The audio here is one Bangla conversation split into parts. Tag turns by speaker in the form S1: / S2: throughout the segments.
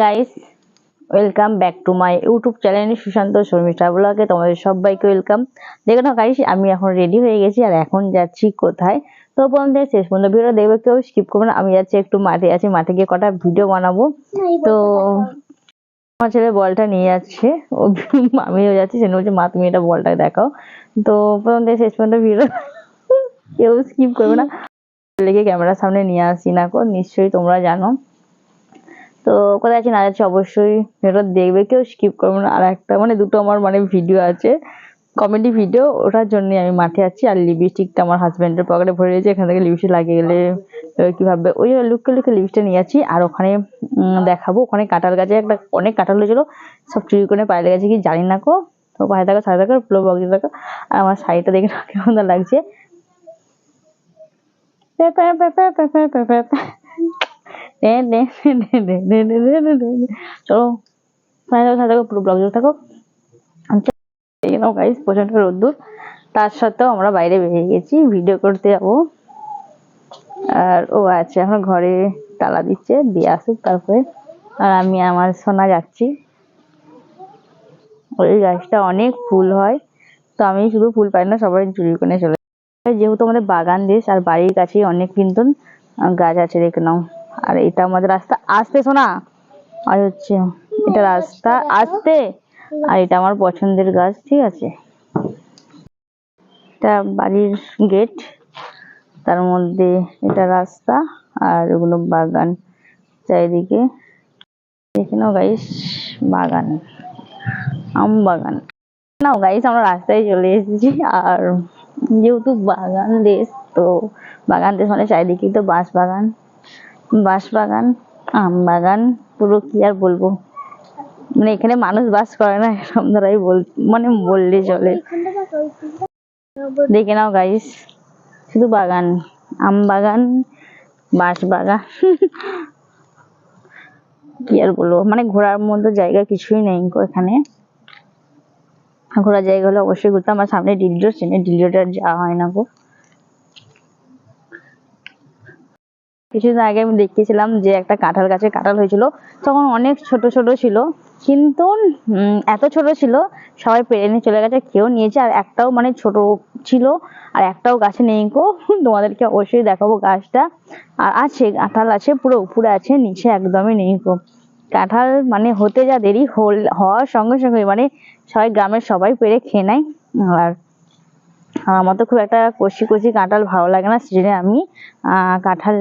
S1: Guys welcome back to my YouTube channel Sushant Sharmistha ব্লগে তোমাদের সবাইকে ওয়েলকাম দেখো না গাইস আমি এখন রেডি হয়ে গেছি আর এখন যাচ্ছি কোথায়? তো বন্ধু শেষ পর্যন্ত ভিডিও দেখবে কেউ স্কিপ করবে না। আমি যাচ্ছি একটু মাঠে আছি মাঠে গিয়ে কটা ভিডিও বানাবো। তো আমার ছেলে বলটা নিয়ে যাচ্ছে। ও আমিও যাচ্ছি সে বলছে মা তুমি এটা বলটা দেখাও। তো প্রথম থেকে শেষ পর্যন্ত ভিডিও কেউ স্কিপ করবে না। লেগে ক্যামেরার সামনে নিয়ে আসি না কো নিশ্চয়ই তোমরা জানো। তো কোথায় আছি না যাচ্ছি অবশ্যই ভিডিওটা দেখবে, কেউ স্কিপ করবে না। আর একটা মানে দুটো আমার মানে ভিডিও আছে কমেডি ভিডিও ওটার জন্য আমি মাঠে আছি। আর লিপস্টিকটা আমার হাজব্যান্ডের পকেটে ভরে রয়েছে, এখান থেকে লিপস্টিক লাগিয়ে গেলে ও কি ভাববে? ওই লুককে লুকে লিপস্টিকটা নিয়ে যাচ্ছি, আর ওখানে দেখাবো। ওখানে কাঁঠাল গাছে একটা, অনেক কাঁঠাল হয়েছিল, সব চুরি করে পায়ে লেগেছে কি জানি না কো। তো পায়ে থাকা, সাড়ে থাকা, পুরো বগি থাকা। আর আমার শাড়িটা দেখে কেমন লাগছে। চলো সাথে থাকো, পুরো ব্লগ থাকো। গাইস প্রচণ্ড রোদ্দুর। তার সত্ত্বেও আমরা বাইরে বেরিয়ে গেছি ভিডিও করতে যাব। আর ও আছে এখন ঘরে, তালা দিচ্ছে, দিয়ে আসুক তারপরে। আর আমি আমার সোনা যাচ্ছি। ওই গাছটা অনেক ফুল হয়, তো আমি শুধু ফুল পাই না, সবাই চুরি করে চলে যেহেতু আমাদের বাগান দেশ আর বাড়ির কাছেই অনেক কিন্তু গাছ আছে, দেখে নাও। আর এটা আমাদের রাস্তা আসতে শোনা। আর হচ্ছে এটা রাস্তা আসতে। আর এটা আমার পছন্দের গাছ, ঠিক আছে? এটা বাড়ির গেট, তার মধ্যে এটা রাস্তা আর ওগুলো বাগান চারিদিকে। দেখে নাও গাইস বাগান, আম বাগান। নাও গাইস আমরা রাস্তায় চলে এসেছি। আর যেহেতু বাগান দেশ, তো বাগান দেশ মানে চারিদিকেই তো বাঁশ বাগান। বাঁশ বাগান আম বাগান পুরো কি আর বলব? মানে এখানে মানুষ বাস করে না এরকম দ্বারাই বল মানে বললে চলে। দেখে নাও গাইস শুধু বাগান আম বাগান বাঁশ বাগান কি আর বলব? মানে ঘোরার মতো জায়গা কিছুই নেই এখানে। ঘোরার জায়গা হলে অবশ্যই ঘুরতাম, আর সামনে ডিলিও ট্রেনে ডিলিওটা যাওয়া হয় না গো। কিছুদিন আগে আমি দেখিয়েছিলাম যে একটা কাঁঠাল গাছে কাঁঠাল হয়েছিল। তখন অনেক ছোট ছোট ছিল কিন্তু এত ছোট ছিল সবাই পেরে নিয়ে চলে গেছে কেউ নিয়েছে আর একটাও মানে ছোট ছিল আর একটাও গাছে নেই গো। তোমাদেরকে অবশ্যই দেখাবো গাছটা। আর আছে কাঁঠাল আছে পুরো উপরে আছে নিচে একদমই নেই গো। কাঁঠাল মানে হতে যা দেরি হল হওয়ার সঙ্গে সঙ্গে মানে সবাই গ্রামের সবাই পেরে খেয়ে নেয়। আর আমার তো খুব একটা কচি কচি কাঁঠাল ভালো লাগে না সেজন্য আমি আহ, কাঁঠাল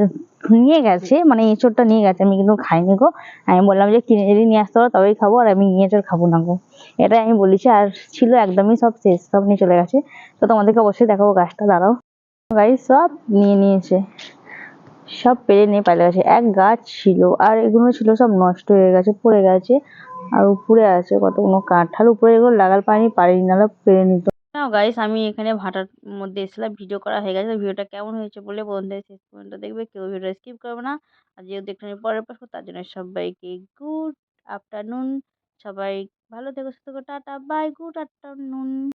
S1: নিয়ে গেছে মানে এঁচড়টা নিয়ে গেছে, আমি কিন্তু খাইনি গো। আমি বললাম যে, কিনে যদি নিয়ে আসতে পারো, তবেই খাব, আর আমি এঁচড় খাব না গো। এটাই আমি বলেছি, আর ছিল একদমই সব শেষ, সব নিয়ে চলে গেছে। তো তোমাদেরকে অবশ্যই দেখাবো গাছটা, দাঁড়াও। গাছ সব নিয়ে নিয়েছে, সব পেরে নিয়ে পালিয়ে গেছে। এক গাছ ছিল, আর এগুলো ছিল সব নষ্ট হয়ে গেছে, পড়ে গেছে, আর উপরে আছে কতগুলো কাঁঠাল, উপরে এগুলো লাগাল পানি পারিনি, নাহলে পেরে নিত। নাও গাইস আমি এখানে ভাটার মধ্যে এসেছিলাম ভিডিও করা হয়ে গেছে ভিডিওটা কেমন হয়েছে বলে বন্ধুদের শেষ পর্যন্ত দেখবে, কেউ ভিডিওটা স্কিপ করবে না। আর যেহেতু একটু পরের পাশে তার জন্য সবাইকে গুড আফটারনুন সবাই ভালো থেকো, সুস্থ টাটা বাই গুড আফটারনুন